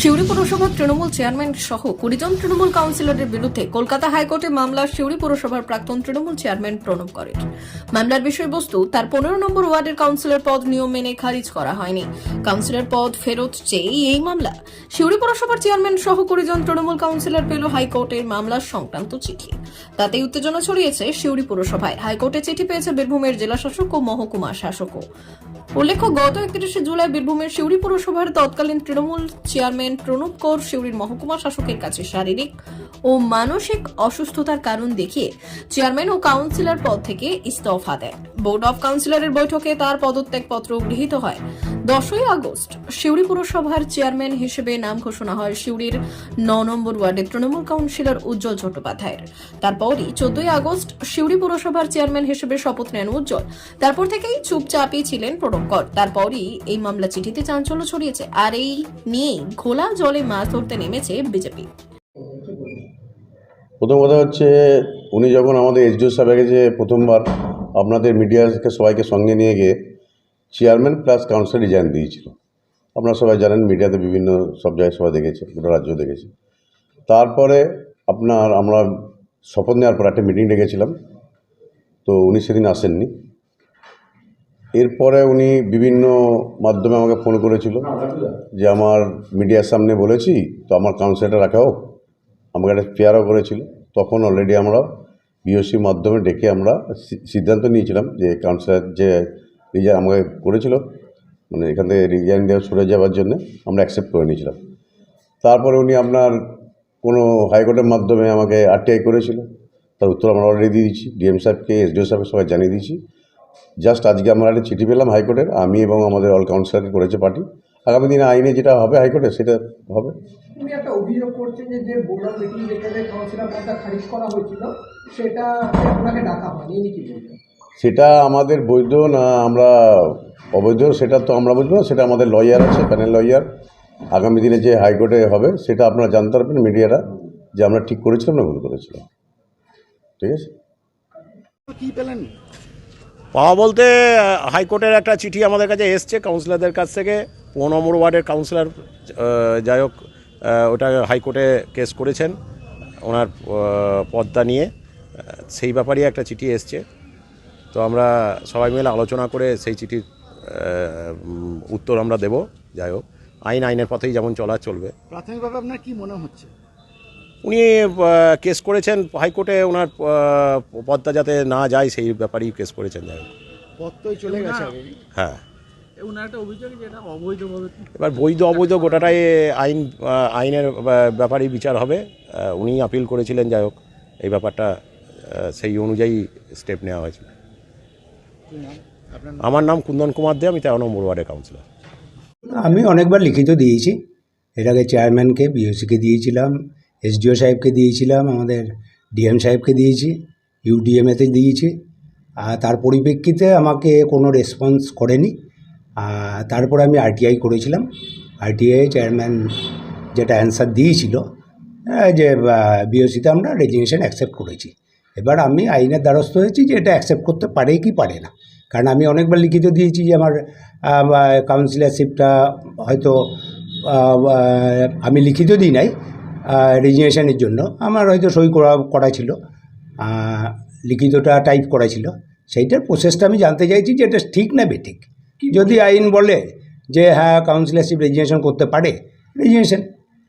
সিউড়ি পৌরসভার তৃণমূল চেয়ারম্যান সহ কুড়িজন তৃণমূল কাউন্সিলরের বিরুদ্ধে কলকাতা হাইকোর্টে মামলা সিউড়ি পৌরসভার প্রাক্তন তৃণমূল চেয়ারম্যান প্রণব করেন মামলার বিষয়বস্তু, তার পনেরো নম্বর ওয়ার্ডের কাউন্সিলর পদ নিয়ম মেনে খারিজ করা হয়নি। কাউন্সিলর পদ ফেরত চেয়েই এই মামলা। সিউড়ি পৌরসভার চেয়ারম্যান সহ কুড়িজন তৃণমূল কাউন্সিলর পেল হাইকোর্টের মামলার সংক্রান্ত চিঠি। তাতে উত্তেজনা ছড়িয়েছে সিউড়ি পৌরসভায়। হাইকোর্টে চিঠি পেয়েছে বীরভূমের জেলা শাসক ও মহকুমা শাসকও। উল্লেখ্য, গত একত্রিশে জুলাই বীরভূমের সিউড়ি পুরসভার তৎকালীন তৃণমূল চেয়ারম্যান প্রণব কৌর সিউড়ির মহকুমা শাসকের কাছে শারীরিক ও মানসিক অসুস্থতার কারণ দেখিয়ে চেয়ারম্যান ও কাউন্সিলর পদ থেকে ইস্তফা দেয় বোর্ড অফ কাউন্সিলরের বৈঠকে তার পদত্যাগপত্র গৃহীত হয়। দশই আগস্ট, সিউড়ি পুরসভার চেয়ারম্যান হিসেবে নাম ঘোষণা হয় সিউড়ির ন নম্বর ওয়ার্ডের তৃণমূল কাউন্সিলর উজ্জ্বল চট্টোপাধ্যায়ের। তারপরই চোদ্দই আগস্ট সিউড়ি পুরসভার চেয়ারম্যান হিসেবে শপথ নেন উজ্জ্বল। তারপর থেকেই চুপচাপই ছিলেন প্রণবকর। তারপরই এই মামলা চিঠিতে চাঞ্চল্য ছড়িয়েছে। আর এই নিয়েই ঘোলা জলে মাছ ধরতে নেমেছে বিজেপি। প্রথম কথা হচ্ছে, উনি যখন আমাদের এসডিও সাহেবের কাছে প্রথমবার আপনাদের মিডিয়াকে সবাইকে সঙ্গে নিয়ে গিয়ে চেয়ারম্যান প্লাস কাউন্সিলর রিজাইন দিয়েছিল। আপনারা সবাই জানেন মিডিয়াতে বিভিন্ন সব জায়গায় সবাই দেখেছে গোটা রাজ্য দেখেছে। তারপরে আপনার আমরা শপথ নেওয়ার পর একটা মিটিং ডেকেছিলাম, তো উনি সেদিন আসেননি। এরপরে উনি বিভিন্ন মাধ্যমে আমাকে ফোন করেছিল যে আমার মিডিয়ার সামনে বলেছি, তো আমার কাউন্সিলরটা রাখা হোক আমাকে একটা পেয়ারও করেছিল। তখন অলরেডি আমরা বিওসির মাধ্যমে ডেকে আমরা সিদ্ধান্ত নিয়েছিলাম যে কাউন্সিলর যে রিজাইন আমাকে করেছিল মানে এখান থেকে রিজাইন দেওয়া সরে যাওয়ার জন্য আমরা অ্যাকসেপ্ট করে নিয়েছিলাম। তারপরে উনি আপনার কোনো হাইকোর্টের মাধ্যমে আমাকে আরটিআই করেছিল। তার উত্তর আমরা অলরেডি দিয়ে দিয়েছি। ডিএম সাহেবকে এসডিও সাহেবকে সবাই জানিয়ে দিয়েছি। জাস্ট আজকে আমরা একটা চিঠি পেলাম হাইকোর্টের আমি এবং আমাদের অল কাউন্সিলরকে করেছে পার্টি আগামী দিনে আইনে যেটা হবে হাইকোর্টে সেটা হবে। উনি একটা অভিযোগ করছেন যে যে বোর্ড মিটিং যেখানে কাউন্সিলর পদটা খারিজ করা হয়েছিল সেটা ওনাকে ডাকা হয়নি। ইনি কি বলবেন? সেটা আমাদের বৈধ না আমরা অবৈধ সেটা তো আমরা বুঝব না সেটা আমাদের লয়ার আছে প্যানেল লয়ার আগামী দিনে যে হাইকোর্টে হবে সেটা আপনারা জানতে পারবেন মিডিয়ারা যে আমরা ঠিক করেছিলাম না ভুল করেছিলাম। ঠিক আছে? কি পেলেন? পাওয়া বলতে হাইকোর্টের একটা চিঠি আমাদের কাছে এসছে কাউন্সিলরদের কাছ থেকে। পনেরো নম্বর ওয়ার্ডের কাউন্সিলর যাই হোক ওটা হাইকোর্টে কেস করেছেন, ওনার পদটা নিয়ে। সেই ব্যাপারেই একটা চিঠি এসছে। তো আমরা সবাই মিলে আলোচনা করে সেই চিঠির উত্তর আমরা দেব, যাই হোক। আইন, আইনের পথেই যেমন চলা, চলবে। প্রাথমিকভাবে আপনার কি মনে হচ্ছে? উনি কেস করেছেন হাইকোর্টে ওনার পদটা যাতে না যায় সেই ব্যাপারেই কেস করেছেন যাই হোক। চলে গেছে হ্যাঁ। ওনার একটা অভিযোগ যেটা অবৈধভাবে এবার বৈধ অবৈধ গোটাটাই আইন আইনের ব্যাপারেই বিচার হবে। উনি আপিল করেছিলেন যাই হোক। এই ব্যাপারটা সেই অনুযায়ী স্টেপ নেওয়া হয়েছিল। আমার নাম কুন্দন কুমার দে আমি তেরো নম্বর ওয়ার্ডের কাউন্সিলর। আমি অনেকবার লিখিত দিয়েছি। এর আগে চেয়ারম্যানকে বিওসিকে দিয়েছিলাম। এসডিও সাহেবকে দিয়েছিলাম, আমাদের ডিএম সাহেবকে দিয়েছি ইউডিএমএতে দিয়েছি। আর তার পরিপ্রেক্ষিতে আমাকে কোনো রেসপন্স করেনি। তারপরে আমি আরটিআই করেছিলাম। আরটিআই চেয়ারম্যান যেটা অ্যান্সার দিয়েছিল যে বিওসিতে আমরা রেজিগনেশন অ্যাকসেপ্ট করেছি। এবার আমি আইনের দ্বারস্থ হয়েছি যে এটা অ্যাকসেপ্ট করতে পারে কি পারে না। কারণ আমি অনেকবার লিখিত দিয়েছি যে আমার কাউন্সিলারশিপটা হয়তো আমি লিখিত দিই নাই। রেজিগনেশনের জন্য। আমার হয়তো সই করা করা ছিল। লিখিতটা টাইপ করা ছিল। সেইটার প্রসেসটা আমি জানতে চাইছি যে এটা ঠিক না বেঠিক। যদি আইন বলে যে হ্যাঁ কাউন্সিলারশিপ রেজিগনেশন করতে পারে রেজিগনেশন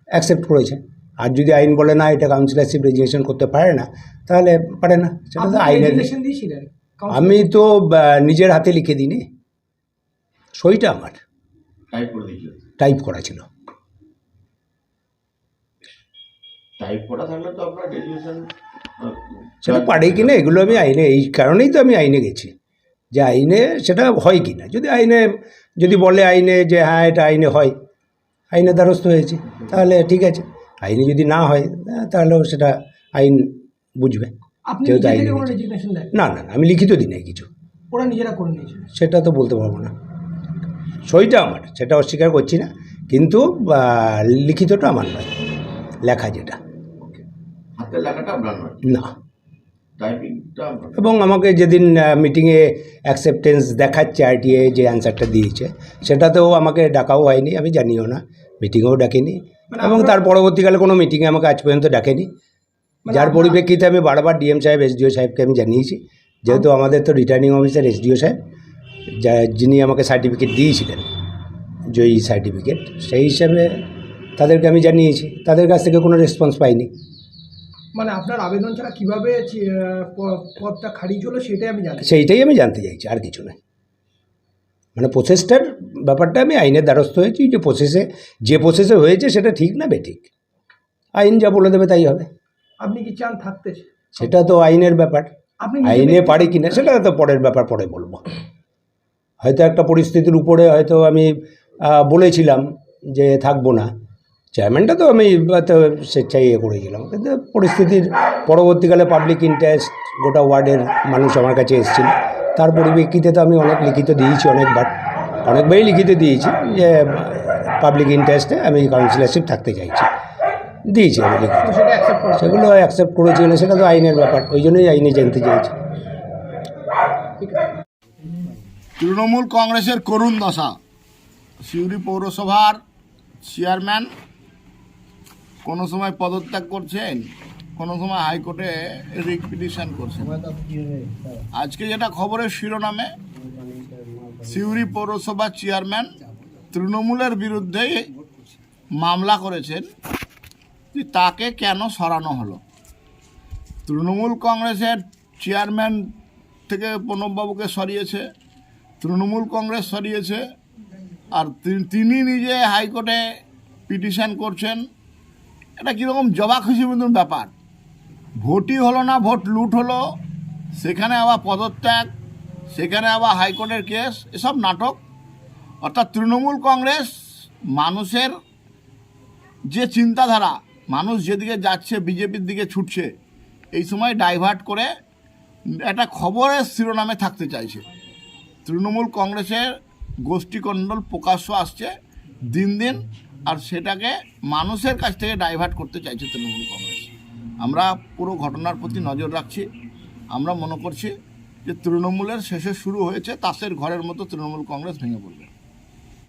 অ্যাকসেপ্ট করেছে। আর যদি আইন বলে না এটা কাউন্সিলারশিপ রেজিগনেশন করতে পারে না তাহলে পারে না। সেটা তো আইনের আমি তো নিজের হাতে লিখে দিইনি। সইটা আমার। টাইপ করে দিয়েছিল। টাইপ করা ছিল। টাইপ করা থাকলে তো আপনার ডেলিগেশন সেটা পারে কি না এগুলো আমি আইনে এই কারণেই তো আমি আইনে গেছি। যে আইনে সেটা হয় কি না যদি আইনে যদি বলে আইনে যে হ্যাঁ এটা আইনে হয় আইনে দ্বারস্থ হয়েছে তাহলে ঠিক আছে। আইনে যদি না হয় তাহলেও সেটা আইন বুঝবে যেহেতু আইনে না না না, আমি লিখিত দিই নাই কিছু। ওরা নিজেরা করে নিয়েছিল সেটা তো বলতে পারব না। সইটা আমার সেটা অস্বীকার করছি না কিন্তু লিখিতটা আমার নয় লেখা যেটা। হাতের লেখাটা আপনার নয়। না। টাইপিংটা এবং আমাকে যেদিন মিটিংয়ে অ্যাকসেপ্টেন্স দেখাচ্ছে আরটিএ যে অ্যান্সারটা দিয়েছে সেটাতেও আমাকে ডাকাও হয়নি আমি জানিও না। মিটিংয়েও ডাকেনি। এবং তার পরবর্তীকালে কোনো মিটিংয়ে আমাকে আজ পর্যন্ত ডাকেনি। যার পরিপ্রেক্ষিতে আমি বারবার ডিএম সাহেব এসডিও সাহেবকে আমি জানিয়েছি। যেহেতু আমাদের তো রিটার্নিং অফিসার এসডিও সাহেব যা যিনি আমাকে সার্টিফিকেট দিয়েছিলেন জয়ী সার্টিফিকেট সেই হিসাবে তাদেরকে আমি জানিয়েছি। তাদের কাছ থেকে কোনো রেসপন্স পাইনি। মানে আপনার আবেদন ছাড়া কীভাবে পদটা খারিজ হলো সেটাই আমি জানি সেইটাই আমি জানতে চাইছি আর কিছু নয়। মানে প্রসেসটার ব্যাপারটা আমি আইনের দ্বারস্থ হয়েছি যে প্রসেসে যে প্রসেসে হয়েছে সেটা ঠিক না বেঠিক। আইন যা বলে দেবে তাই হবে। আপনি কি চান থাকতে? সেটা তো আইনের ব্যাপার। আপনি আইনে পারি কিনা সেটা তো পরের ব্যাপার পরে বলব। হয়তো একটা পরিস্থিতির উপরে হয়তো আমি বলেছিলাম যে থাকব না। চেয়ারম্যানটা তো আমি স্বেচ্ছায় ইয়ে করেছিলাম। কিন্তু পরিস্থিতির পরবর্তীকালে পাবলিক ইন্টারেস্ট গোটা ওয়ার্ডের মানুষ আমার কাছে এসেছিল। তার পরিপ্রেক্ষিতে তো আমি অনেক লিখিত দিয়েছি অনেকবার অনেকবারই লিখিত দিয়েছি যে পাবলিক ইন্টারেস্টে আমি কাউন্সিলারশিপ থাকতে চাইছি। দিয়েছি আমি লিখিত। সেগুলো অ্যাকসেপ্ট করেছি না সেটা তো আইনের ব্যাপার ওই জন্যই আইনে জানতে চাইছি। তৃণমূল কংগ্রেসের করুণ দশা। সিউড়ি পৌরসভার চেয়ারম্যান কোনো সময় পদত্যাগ করছেন, কোনো সময় হাইকোর্টে রিট করছেন। আজকে যেটা খবরের শিরোনামে, সিউড়ি পৌরসভা চেয়ারম্যান তৃণমূলের বিরুদ্ধে মামলা করেছেন, যে তাকে কেন সরানো হলো? তৃণমূল কংগ্রেসের চেয়ারম্যান থেকে প্রণববাবুকে সরিয়েছে, তৃণমূল কংগ্রেস সরিয়েছে, আর তিনি নিজে হাইকোর্টে পিটিশন করছেন এটা কীরকম জবা খুশি মতন ব্যাপার। ভোটই হলো না, ভোট লুট হলো। সেখানে আবার পদত্যাগ, সেখানে আবার হাইকোর্টের কেস, এসব নাটক। অর্থাৎ তৃণমূল কংগ্রেস মানুষের যে চিন্তাধারা, মানুষ যেদিকে যাচ্ছে, বিজেপির দিকে ছুটছে, এই সময় ডাইভার্ট করে একটা খবরের শিরোনামে থাকতে চাইছে। তৃণমূল কংগ্রেসের গোষ্ঠীকণ্ডল প্রকাশ্য আসছে, দিন দিন আর সেটাকে মানুষের কাছ থেকে ডাইভার্ট করতে চাইছে তৃণমূল কংগ্রেস। আমরা পুরো ঘটনার প্রতি নজর রাখছি। আমরা মনে করছি যে তৃণমূলের শেষে শুরু হয়েছে, তাসের ঘরের মতো তৃণমূল কংগ্রেস ভেঙে পড়বে।